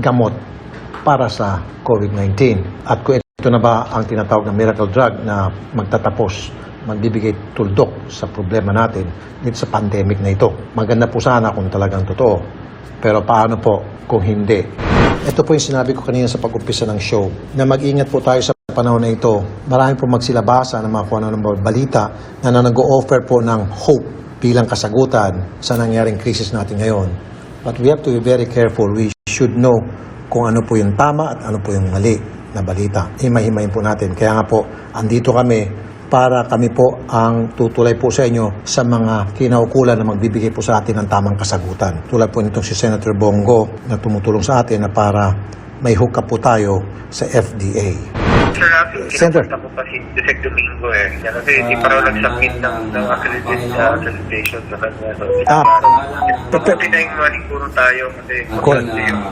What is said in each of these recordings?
gamot para sa COVID-19. At kung ito na ba ang tinatawag na miracle drug na magtatapos, magbibigay tuldok sa problema natin dito sa pandemic na ito. Maganda po sana kung talagang totoo. Pero paano po kung hindi? Ito po yung sinabi ko kanina sa pag-umpisa ng show, na mag-ingat po tayo sa panahon na ito. Marami po magsilabasa ng mga kung ano ng balita na, na nag-o-offer po ng hope bilang kasagutan sa nangyaring krisis natin ngayon. But we have to be very careful. We should know kung ano po yung tama at ano po yung mali na balita. Himay-himayin po natin. Kaya nga po, andito kami para kami po ang tutulay po sa inyo sa mga kinaukulan na magbibigay po sa atin ng tamang kasagutan. Tulad po nitong si Senator Bongo na tumutulong sa atin na para may hook up po tayo sa FDA. Sir Rafi, Senator. kinapunta ko pa si Yusek Domingo eh. Yan, Kasi hindi pa raw nag-submit ng, ng accredited uh, accreditation sa kanya. So, Ah, Pagka pinahing maliguro tayo kasi Correct. importante yung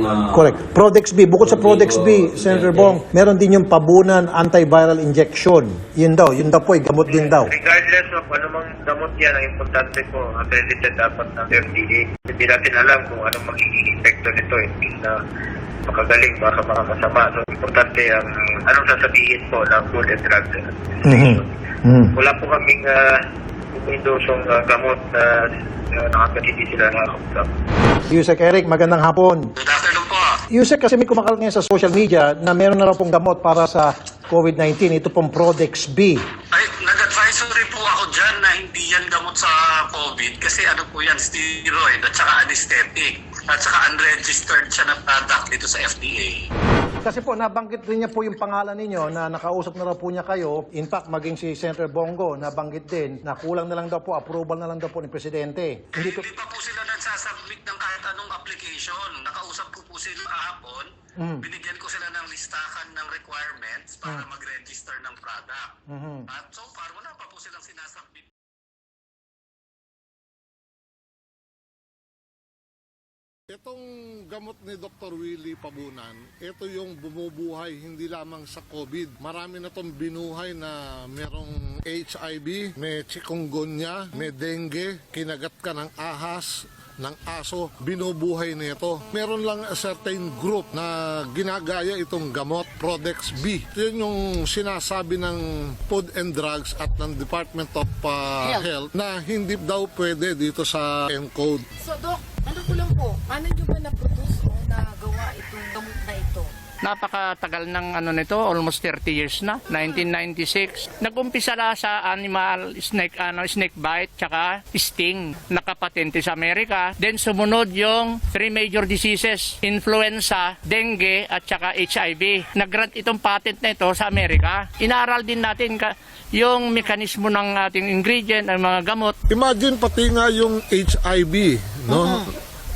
uh, Correct. Prodex B. Bukod sa Prodex B, Senator Bong, meron din yung pabunan antiviral injection. Yun daw. Yun daw po, eh, gamot din daw. Regardless of anumang gamot yan, ang importante po, accredited dapat ng FDA. Hindi natin alam kung anong magiging epekto nito. Hindi na makagaling baka mga masama. So, importante ang anong sasabihin po ng Food and Drug Administration. Mhm. Wala po kaming uh, umindosong uh, gamot na uh, nakapag hindi sila nakakausap. Yusek Eric, magandang hapon. Good afternoon po. Yusek, kasi may kumakalat ngayon sa social media na meron na raw pong gamot para sa COVID-19. Ito pong Prodex B. Ay, nag-advisory po ako dyan na hindi yan gamot sa COVID kasi ano po yan, steroid at saka anesthetic at saka unregistered siya na product dito sa FDA. Kasi po, nabanggit din niya po yung pangalan ninyo na nakausap na raw po niya kayo. In fact, maging si Senator Bongo, nabanggit din na kulang na lang daw po, approval na lang daw po ni Presidente. Hindi ko... Hindi pa po sila nagsasubmit ng kahit anong application. Nakausap ko po sila kahapon. Mm. Binigyan ko sila ng listahan ng requirements para mag-register ng product. Mhm. At so far, wala pa po silang sinasubmit. Itong gamot ni Dr. Willie Pabunan, ito yung bumubuhay hindi lamang sa COVID. Marami na itong binuhay na merong HIV, may chikungunya, may dengue, kinagat ka ng ahas, ng aso, binubuhay nito. Meron lang a certain group na ginagaya itong gamot, Prodex B. Yun yung sinasabi ng Food and Drugs at ng Department of uh, Health na hindi daw pwede dito sa ENCODE. So, Dok, Napakatagal ng ano nito, almost 30 years na, 1996. Nag-umpisa na sa animal snake ano snake bite tsaka sting, nakapatente sa Amerika. Then sumunod yung three major diseases, influenza, dengue at tsaka HIV. Nag-grant itong patent na ito sa Amerika. Inaaral din natin ka, yung mekanismo ng ating ingredient, ng mga gamot, Imagine pati nga yung HIV, no?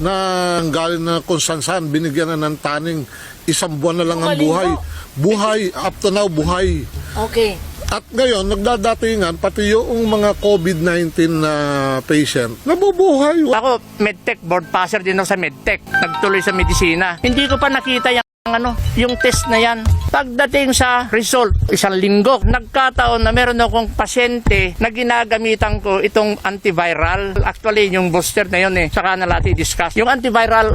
Na galing na kung saan saan, binigyan na ng taning, isang buwan na lang ang buhay. Buhay, up to now, buhay. Okay. At ngayon, nagdadatingan, pati yung mga COVID-19 na patient, nabubuhay. Ako, medtech, board passer din ako sa medtech. Nagtuloy sa medisina. Hindi ko pa nakita yung ano, yung test na yan. Pagdating sa result, isang linggo, nagkataon na meron akong pasyente na ginagamitan ko itong antiviral. Actually, yung booster na yun eh, saka na natin discuss. Yung antiviral,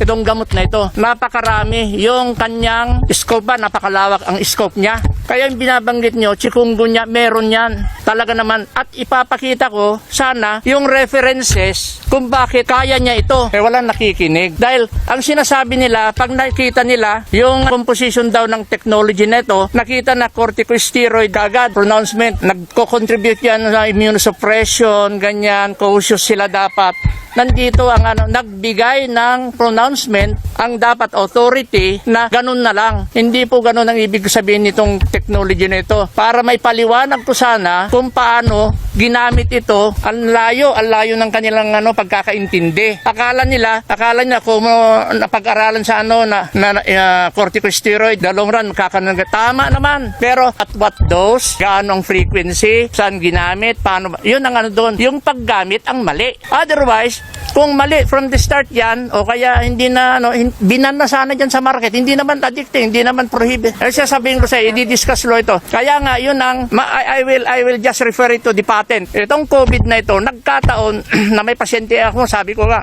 itong gamot na ito, napakarami. Yung kanyang scope ba, napakalawak ang scope niya. Kaya yung binabanggit nyo, chikungunya, meron yan. Talaga naman. At ipapakita ko, sana, yung references kung bakit kaya niya ito. Eh, walang nakikinig. Dahil, ang sinasabi nila, pag nakita nila, yung composition daw ng technology nito, nakita na corticosteroid agad, pronouncement, nagko-contribute yan sa immunosuppression, ganyan, cautious sila dapat nandito ang ano, nagbigay ng pronouncement ang dapat authority na ganun na lang. Hindi po ganun ang ibig sabihin nitong technology na ito. Para may paliwanag ko sana kung paano ginamit ito, ang layo, ang layo ng kanilang ano, pagkakaintindi. Akala nila, akala nila kung uh, napag-aralan sa ano na, na uh, corticosteroid, the long run, kakanaga. Tama naman. Pero at what dose, gaano ang frequency, saan ginamit, paano? Yun ang ano doon. Yung paggamit ang mali. Otherwise, kung mali from the start yan, o kaya hindi na, ano, binan na sana dyan sa market, hindi naman addicting, hindi naman prohibit. Kasi sasabihin ko sa i-discuss lo ito. Kaya nga, yun ang, ma- I, I will, I will just refer it to the patent. Itong COVID na ito, nagkataon na may pasyente ako, sabi ko nga,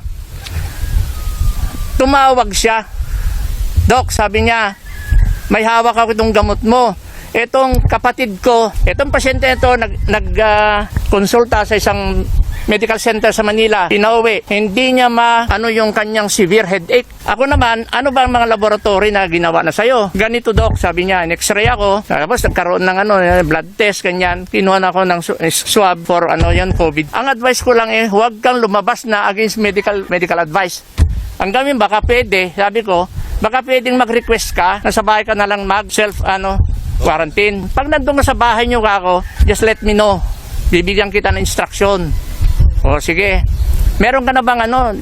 tumawag siya. Dok, sabi niya, may hawak ako itong gamot mo. Itong kapatid ko, itong pasyente ito nag, nag konsulta sa isang medical center sa Manila. Pinauwi. Hindi niya ma ano yung kanyang severe headache. Ako naman, ano ba ang mga laboratory na ginawa na sa'yo? Ganito doc, sabi niya, in-x-ray ako. Tapos nagkaroon ng ano, eh, blood test, ganyan. Kinuha na ako ng eh, swab for ano yan, COVID. Ang advice ko lang eh, huwag kang lumabas na against medical medical advice. Ang gawin baka pwede, sabi ko, baka pwedeng mag-request ka na sa bahay ka na lang mag-self ano, quarantine. Pag nandun ka sa bahay nyo kako, just let me know. Bibigyan kita ng instruction. O sige. Meron ka na bang ano,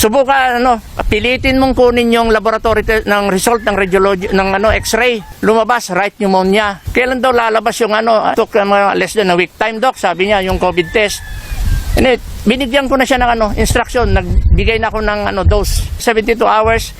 subukan ano, pilitin mong kunin yung laboratory ng result ng radiology ng ano x-ray. Lumabas right pneumonia. Kailan daw lalabas yung ano, took uh, mga less than a week time doc, sabi niya yung COVID test. And it, binigyan ko na siya ng ano, instruction, nagbigay na ako ng ano dose 72 hours.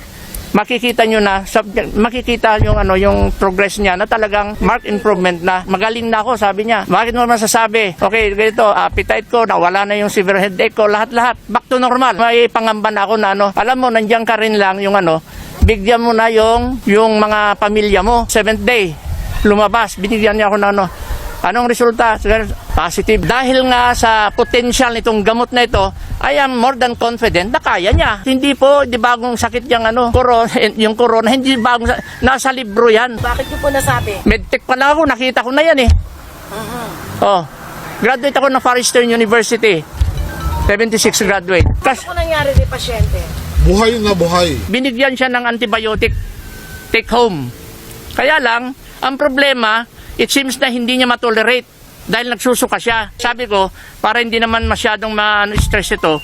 Makikita nyo na, makikita yung ano, yung progress niya na talagang marked improvement na. Magaling na ako, sabi niya. Bakit mo masasabi? Okay, ganito, appetite ko, nawala na yung severe headache ko, lahat-lahat. Back to normal. May pangamba na ako na ano, alam mo, nandiyan ka rin lang yung ano, bigyan mo na yung, yung mga pamilya mo. Seventh day, lumabas, binigyan niya ako na ano, Anong resulta? Sir, Positive. Dahil nga sa potential nitong gamot na ito, I am more than confident na kaya niya. Hindi po, di bagong sakit yung ano, corona, yung corona, hindi bagong, sa- nasa libro yan. Bakit niyo po nasabi? Medtech pa lang ako, nakita ko na yan eh. Oh, graduate ako ng Far Eastern University. 76 graduate. Kas, Ano po nangyari kay pasyente? Buhay na buhay. binigyan siya ng antibiotic take home. Kaya lang, ang problema, it seems na hindi niya matolerate dahil nagsusuka siya. Sabi ko, para hindi naman masyadong ma-stress ito,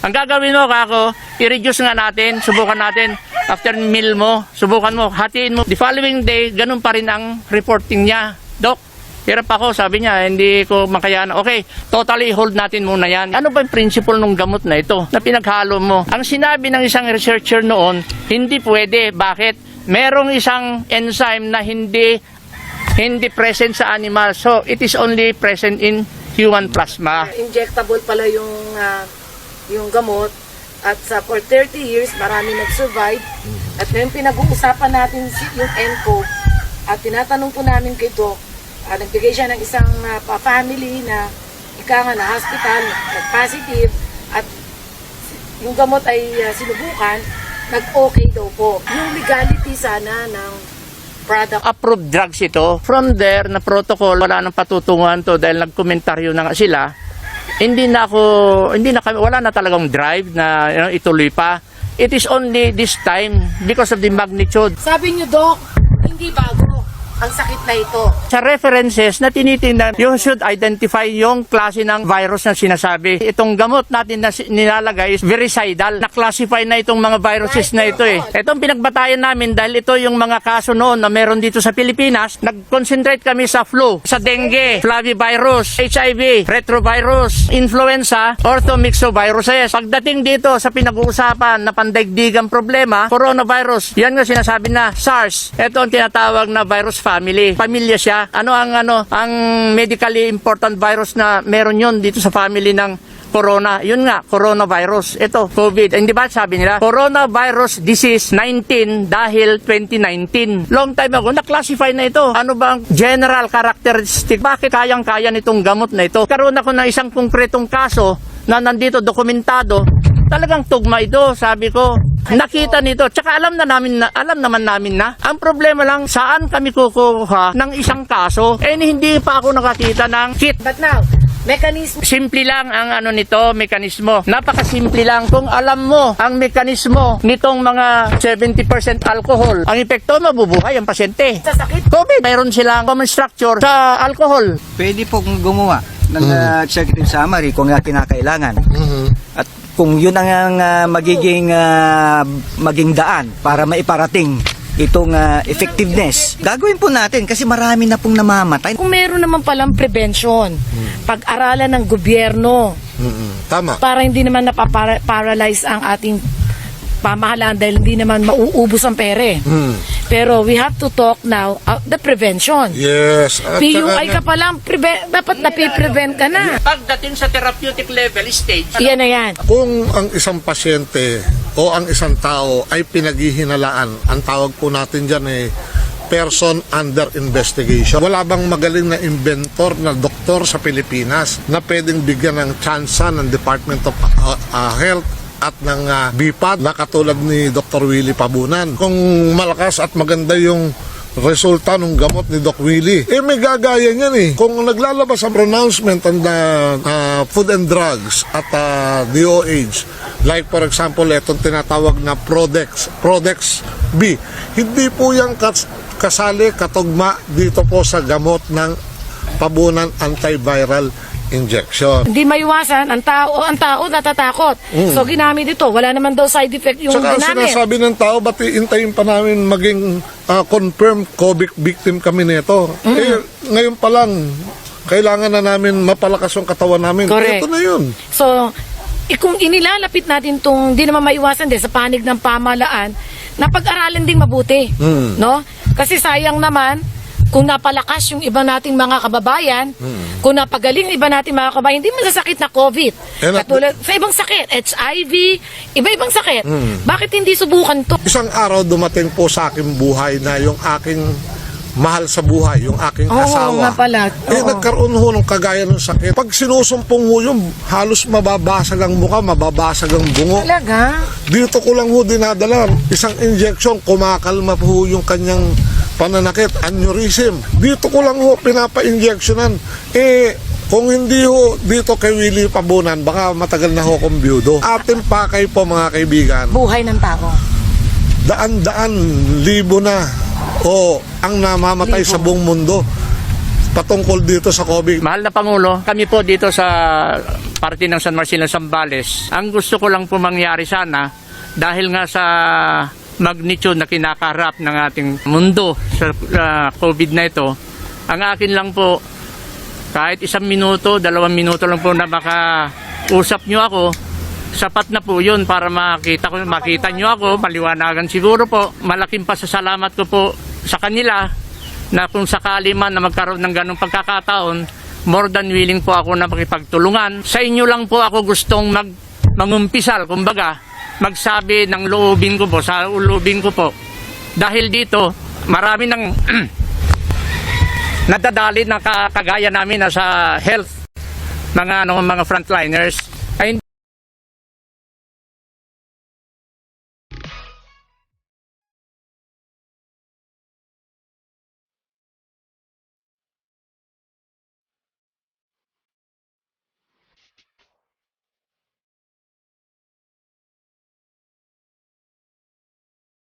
ang gagawin mo, kako, i-reduce nga natin, subukan natin, after meal mo, subukan mo, hatiin mo. The following day, ganun pa rin ang reporting niya. Doc, hirap ako, sabi niya, hindi ko makayanan. Okay, totally hold natin muna yan. Ano ba yung principle ng gamot na ito na pinaghalo mo? Ang sinabi ng isang researcher noon, hindi pwede. Bakit? Merong isang enzyme na hindi hindi present sa animal. So, it is only present in human plasma. Injectable pala yung ah, yung gamot at sa for 30 years marami nag-survive at ngayon pinag-uusapan natin yung ENCO at tinatanong po namin kay Doc ah, nagbigay siya ng isang ah, pa-family na ika nga na hospital nag-positive at yung gamot ay ah, sinubukan nag-okay daw po yung legality sana ng product approved drugs ito. From there, na protocol, wala nang patutunguhan to dahil nagkomentaryo na nga sila. Hindi na ako, hindi na kami, wala na talagang drive na you know, ituloy pa. It is only this time because of the magnitude. Sabi niyo, Doc, hindi bago ang sakit na ito. Sa references na tinitingnan, you should identify yung klase ng virus na sinasabi. Itong gamot natin na nilalagay is vericidal. Na-classify na itong mga viruses na ito eh. Itong pinagbatayan namin dahil ito yung mga kaso noon na meron dito sa Pilipinas, nag-concentrate kami sa flu, sa dengue, flavivirus, HIV, retrovirus, influenza, orthomyxoviruses. Pagdating dito sa pinag-uusapan na pandaigdigang problema, coronavirus, yan nga sinasabi na SARS. Ito ang tinatawag na virus family. Pamilya siya. Ano ang ano ang medically important virus na meron yon dito sa family ng corona. Yun nga, coronavirus. Ito, COVID. Hindi ba sabi nila? Coronavirus disease 19 dahil 2019. Long time ago, na-classify na ito. Ano ba ang general characteristic? Bakit kayang-kaya nitong gamot na ito? Karoon ako ng isang konkretong kaso na nandito dokumentado. Talagang tugma ito, sabi ko. Nakita nito, tsaka alam na namin na, alam naman namin na. Ang problema lang, saan kami kukuha ng isang kaso? Eh, hindi pa ako nakakita ng kit But now, mechanism Simple lang ang ano nito, mekanismo. Napakasimple lang. Kung alam mo ang mekanismo nitong mga 70% alcohol, ang epekto mabubuhay ang pasyente. sa sakit, COVID, mayroon silang common structure sa alcohol. pwede po kung gumawa ng uh, executive summary kung kinakailangan. At kung yun ang uh, magiging uh, maging daan para maiparating itong uh, effectiveness, gagawin po natin kasi marami na pong namamatay. kung meron naman palang prevention, pag-aralan ng gobyerno Mm-mm. Tama. para hindi naman napaparalyze ang ating pamahalaan dahil hindi naman mauubos ang pere. Mm. Pero we have to talk now uh, the prevention. Yes. At PUI saka ka pa lang, preve- dapat napiprevent ka na. Pagdating sa therapeutic level stage, Yan na yan. Kung ang isang pasyente o ang isang tao ay pinaghihinalaan. Ang tawag po natin dyan ay person under investigation. Wala bang magaling na inventor na doktor sa Pilipinas na pwedeng bigyan ng tsansa ng Department of uh, uh, Health at ng uh, BIPAD na katulad ni Dr. Willie Pabunan. Kung malakas at maganda yung resulta ng gamot ni Doc Willie. Eh may gagaya niyan eh. Kung naglalabas ang pronouncement ng uh, Food and Drugs at uh, DOH, like for example, itong tinatawag na Prodex, Prodex B, hindi po yung kas- kasali katugma dito po sa gamot ng pabunan antiviral injection. Hindi maiwasan, ang tao, ang tao natatakot. So ginamit ito, wala naman daw side effect yung Saka ginamit. sinasabi ng tao, ba't iintayin pa namin maging ah, confirmed COVID victim kami nito? Eh, ngayon pa lang, kailangan na namin mapalakas yung katawan namin. Correct. Ito na yun. So, eh, kung inilalapit natin itong, di naman maiwasan din sa panig ng pamalaan, na pag-aralan ding mabuti. Hmm. No? Kasi sayang naman, kung napalakas yung iba nating mga kababayan, kung napagaling iba nating mga kababayan, hindi masasakit na COVID. Hmm. And at- Katulad, sa ibang sakit, HIV, iba-ibang sakit. Hmm. Bakit hindi subukan to? Isang araw dumating po sa aking buhay na yung aking mahal sa buhay, yung aking Oo, asawa. nga pala. Eh, Oo. nagkaroon ho ng kagaya ng sakit. Pag sinusumpong ho yung halos mababasag ang mukha, mababasag ang bungo. Talaga? Dito ko lang ho dinadala. Isang injection, kumakalma po ho yung kanyang pananakit, aneurysm. Dito ko lang ho pinapa-injectionan. Eh, kung hindi ho dito kay Willie Pabunan, baka matagal na ho kong byudo. Ating pakay po mga kaibigan, Buhay ng tao. daan-daan, libo na o ang namamatay sa buong mundo patungkol dito sa COVID. Mahal na Pangulo, kami po dito sa parte ng San Marcelino Zambales, ang gusto ko lang po mangyari sana, dahil nga sa magnitude na kinakaharap ng ating mundo sa ah, COVID na ito, ang akin lang po, kahit isang minuto, dalawang minuto lang po na makausap nyo ako, sapat na po yun para makita ko makita nyo ako maliwanagan siguro po malaking pasasalamat ko po sa kanila na kung sakali man na magkaroon ng ganong pagkakataon more than willing po ako na makipagtulungan. Sa inyo lang po ako gustong mag mangumpisal kumbaga magsabi ng loobin ko po sa loobin ko po. Dahil dito marami ng nadadali na ka- kagaya namin na sa health mga ano mga frontliners